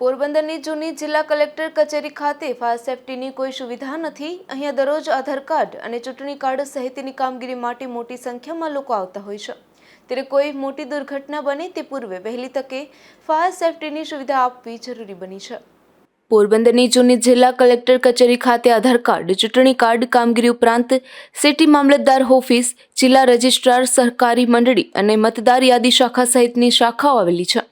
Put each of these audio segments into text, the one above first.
પોરબંદરની જૂની જિલ્લા કલેક્ટર કચેરી ખાતે ફાયર સેફટીની કોઈ સુવિધા નથી. અહીંયા દરરોજ આધાર કાર્ડ અને ચૂંટણી કાર્ડ સહિતની કામગીરી માટે મોટી સંખ્યામાં લોકો આવતા હોય છે. ત્યારે કોઈ મોટી દુર્ઘટના બને તે પૂર્વે વહેલી તકે ફાયર સેફટીની સુવિધા આપવી જરૂરી બની છે. પોરબંદરની જૂની જિલ્લા કલેક્ટર કચેરી ખાતે આધાર કાર્ડ, ચૂંટણી કાર્ડ કામગીરી ઉપરાંત સિટી મામલતદાર ઓફિસ, જિલ્લા રજિસ્ટ્રાર સહકારી મંડળી અને મતદાર યાદી શાખા સહિતની શાખાઓ આવેલી છે.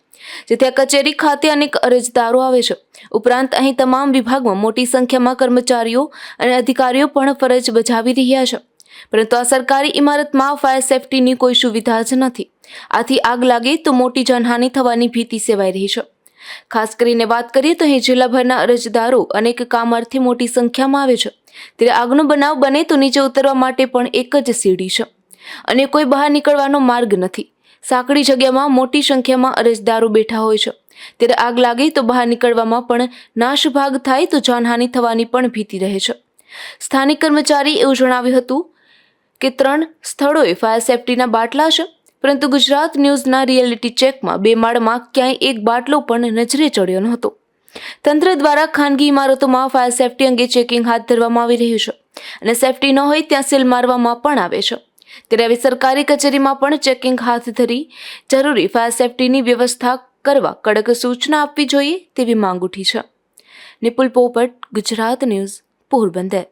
જેથી આ કચેરી ખાતે અનેક અરજદારો આવે છે. ઉપરાંત અહીં તમામ વિભાગમાં મોટી સંખ્યામાં કર્મચારીઓ અને અધિકારીઓ પણ ફરજ બજાવી રહ્યા છે. પરંતુ આ સરકારી ઇમારતમાં ફાયર સેફટીની કોઈ સુવિધા જ નથી. આથી આગ લાગે તો મોટી જાનહાનિ થવાની ભીતિ સેવાઈ રહી છે. ખાસ કરીને વાત કરીએ તો અહીં જિલ્લાભરના અરજદારો અનેક કામાર્થી મોટી સંખ્યામાં આવે છે. ત્યારે આગનો બનાવ બને તો નીચે ઉતરવા માટે પણ એક જ સીડી છે. અને કોઈ બહાર નીકળવાનો માર્ગ નથી. સાંકડી જગ્યામાં મોટી સંખ્યામાં અરજદારો બેઠા હોય છે. ત્યારે આગ લાગે તો બહાર નીકળવામાં પણ નાશભાગ થાય તો જાનહાનિ થવાની પણ ભીતિ રહે છે. સ્થાનિક કર્મચારી એવું જણાવ્યું હતું કે ત્રણ સ્થળોએ ફાયર સેફટીના બાટલા છે, પરંતુ ગુજરાત ન્યૂઝના રિયાલિટી ચેકમાં બે માળમાં ક્યાંય એક બાટલો પણ નજરે ચડ્યો નહોતો. તંત્ર દ્વારા ખાનગી ઇમારતોમાં ફાયર સેફટી અંગે ચેકિંગ હાથ ધરવામાં આવી રહ્યું છે અને સેફટી ન હોય ત્યાં સીલ મારવામાં પણ આવે છે. ત્યારે આવી સરકારી કચેરીમાં પણ ચેકિંગ હાથ ધરી જરૂરી ફાયર સેફટીની વ્યવસ્થા કરવા કડક સૂચના આપવી જોઈએ તેવી માંગ ઉઠી છે. નિપુલ પોપટ, ગુજરાત ન્યૂઝ, પોરબંદર.